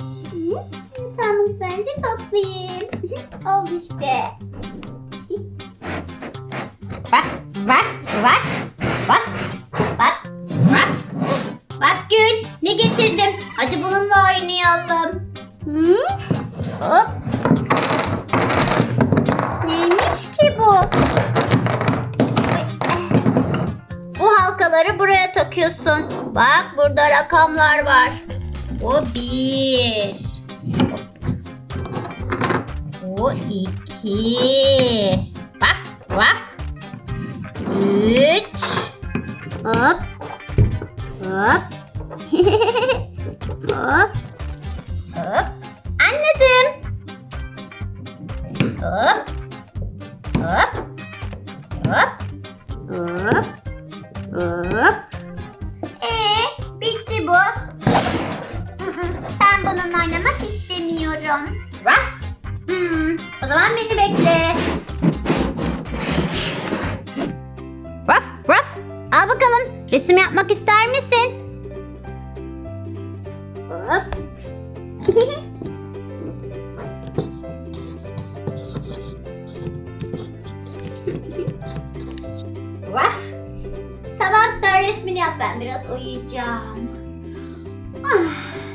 Hı, Tam güzelce toplayayım. Oldu işte. Bak, bak, bak, bak, bak, bak. Bak Gül, ne getirdim? Hadi bununla oynayalım. Hı? Hop. Neymiş ki bu? Bu halkaları buraya takıyorsun. Bak burada rakamlar var. O bir. O iki. Bak bak. Üç. Hop. Hop. Hop. Beni bekle. Raf, Raf. Al bakalım. Resim yapmak ister misin? Hop. Raf. Tamam sen resmini yap ben biraz uyuyacağım. Ah.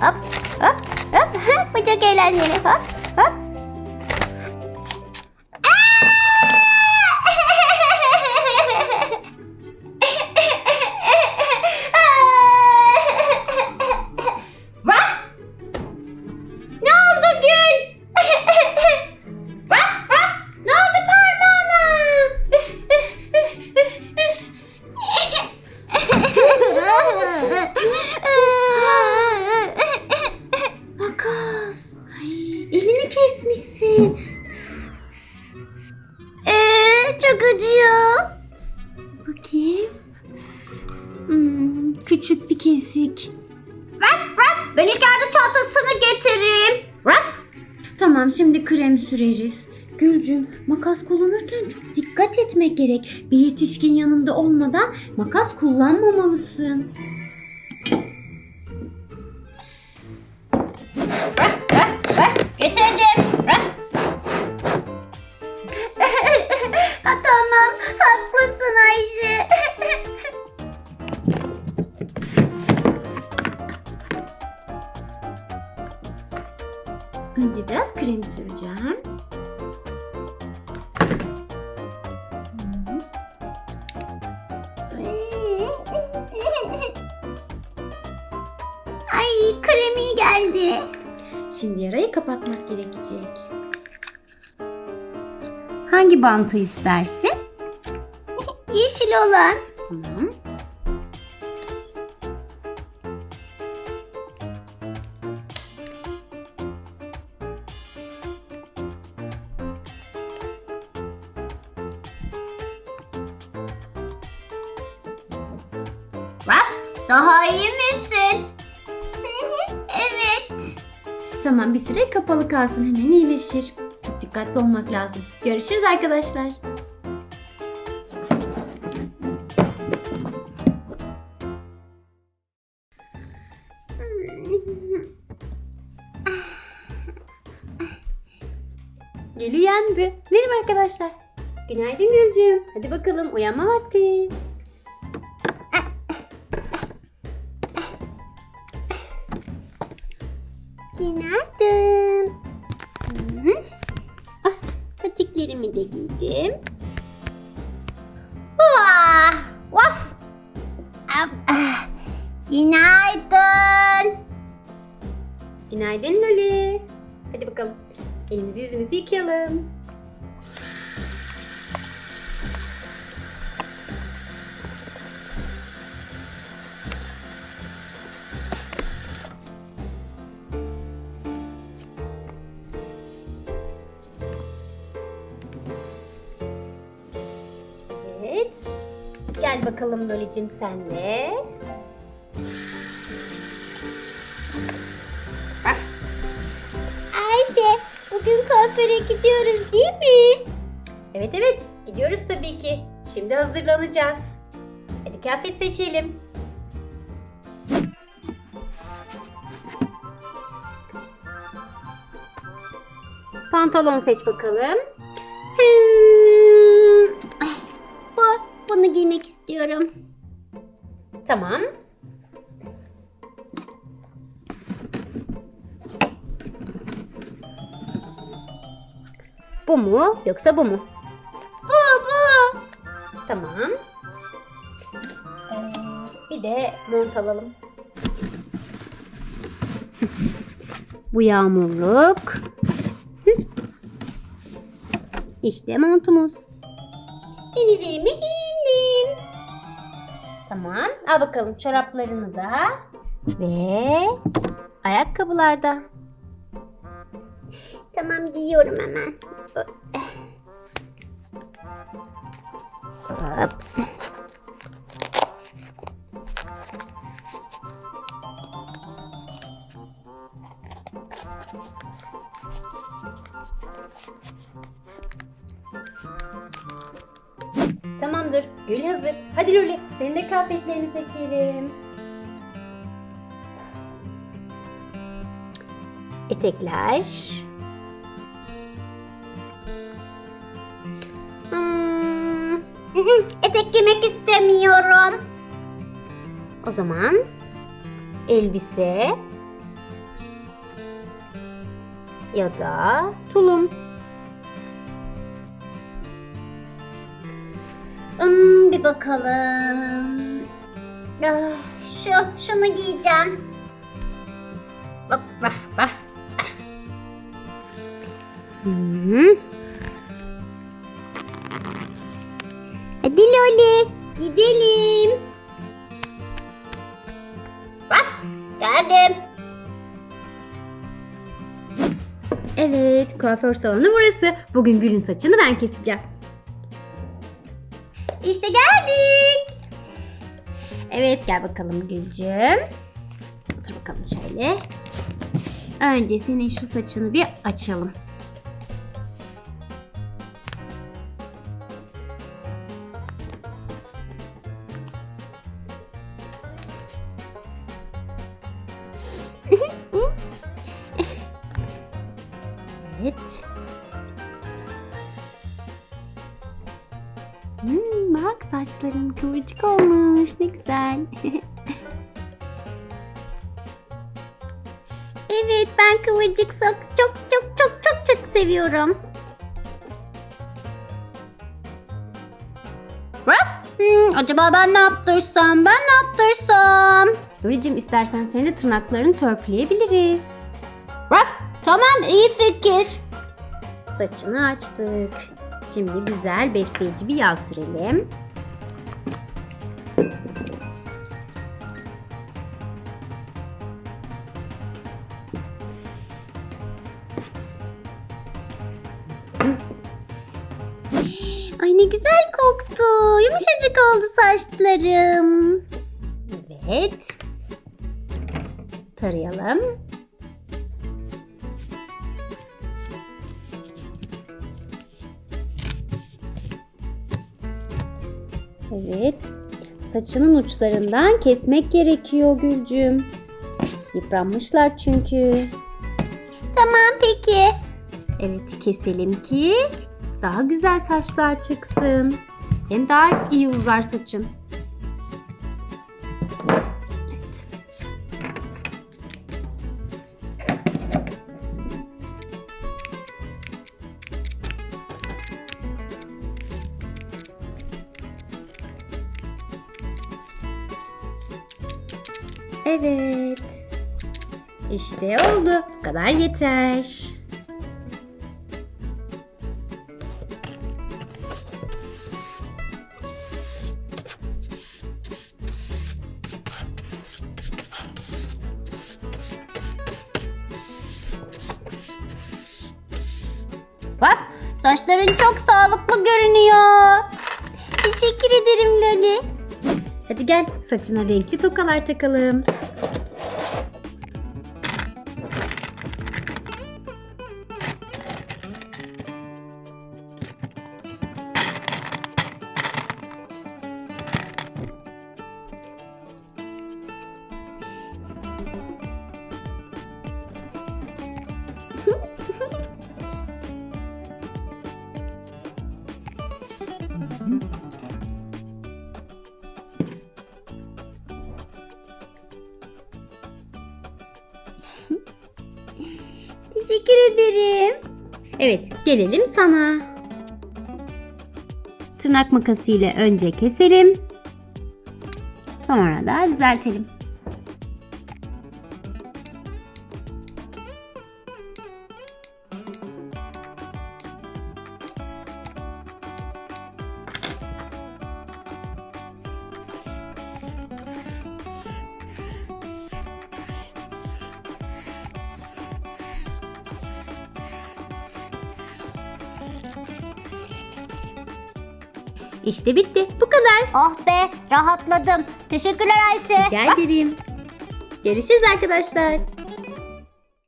Hop. Hop. Hop. Bu çok eğlenceli. Hop. Çok acıyor. Bakayım. Hmm, küçük bir kesik. Raf, Raf! Ben ilk yardım çantasını getireyim. Raf! Tamam şimdi krem süreriz. Gülcüm makas kullanırken çok dikkat etmek gerek. Bir yetişkin yanında olmadan makas kullanmamalısın. Şimdi yarayı kapatmak gerekecek. Hangi bantı istersin? Yeşil olan. Tamam. Raf daha iyi misin? Tamam bir süre kapalı kalsın hemen iyileşir. Çok dikkatli olmak lazım. Görüşürüz arkadaşlar. Gül uyandı. Merhaba arkadaşlar. Günaydın Gülcüğüm. Hadi bakalım uyanma vakti. Günaydın. Ah, patiklerimi de giydim. Vah! Vaf! Ah. Günaydın. Günaydın Loli. Hadi bakalım. Elimizi yüzümüzü yıkayalım. Gel bakalım Lolicim senle. Ayşe bugün kuaföre gidiyoruz değil mi? Evet evet gidiyoruz tabii ki. Şimdi hazırlanacağız. Hadi kıyafet seçelim. Pantolon seç bakalım. İstiyorum. Tamam. Bu mu yoksa bu mu? Bu bu. Tamam. Bir de mont alalım. Bu yağmurluk. İşte montumuz. Ben üzerime giyindim. Tamam. Al bakalım çoraplarını da. Ve ayakkabılar da. Tamam giyiyorum hemen. Hop. Tamamdır. Gül hazır. Hadi Loli, senin de kıyafetlerini seçelim. Etekler. Hmm, etek giymek istemiyorum. O zaman elbise ya da tulum. Hmm, bir bakalım. Ah, Şu, şunu giyeceğim. Raf, raf, raf. Hı. Hadi Loli, gidelim. Bak, geldim. Evet, kuaför salonu burası. Bugün Gül'ün saçını ben keseceğim. İşte geldik. Evet, gel bakalım Gülcüm. Otur bakalım şöyle. Önce senin şu saçını bir açalım. Evet. Saçların kıvırcık olmuş. Ne güzel. Evet, ben kıvırcık sok çok çok çok çok çok seviyorum. Hmm, acaba ben ne yaptırsam? Ben ne yaptırsam? Lolicim istersen senin de tırnaklarını törpüleyebiliriz. Raf, tamam iyi fikir. Saçını açtık. Şimdi güzel besleyici bir yağ sürelim. Oldu saçlarım. Evet. Tarayalım. Evet. Saçının uçlarından kesmek gerekiyor Gülcüm. Yıpranmışlar çünkü. Tamam peki. Evet keselim ki daha güzel saçlar çıksın. Hem daha iyi uzar saçın. Evet. İşte oldu. Bu kadar yeter. Bak saçların çok sağlıklı görünüyor. Teşekkür ederim Loli. Hadi gel saçına renkli tokalar takalım. Evet, gelelim sana. Tırnak makası ile önce keselim. Sonra da düzeltelim. İşte bitti. Bu kadar. Oh be rahatladım. Teşekkürler Ayşe. Rica ederim. Görüşürüz arkadaşlar.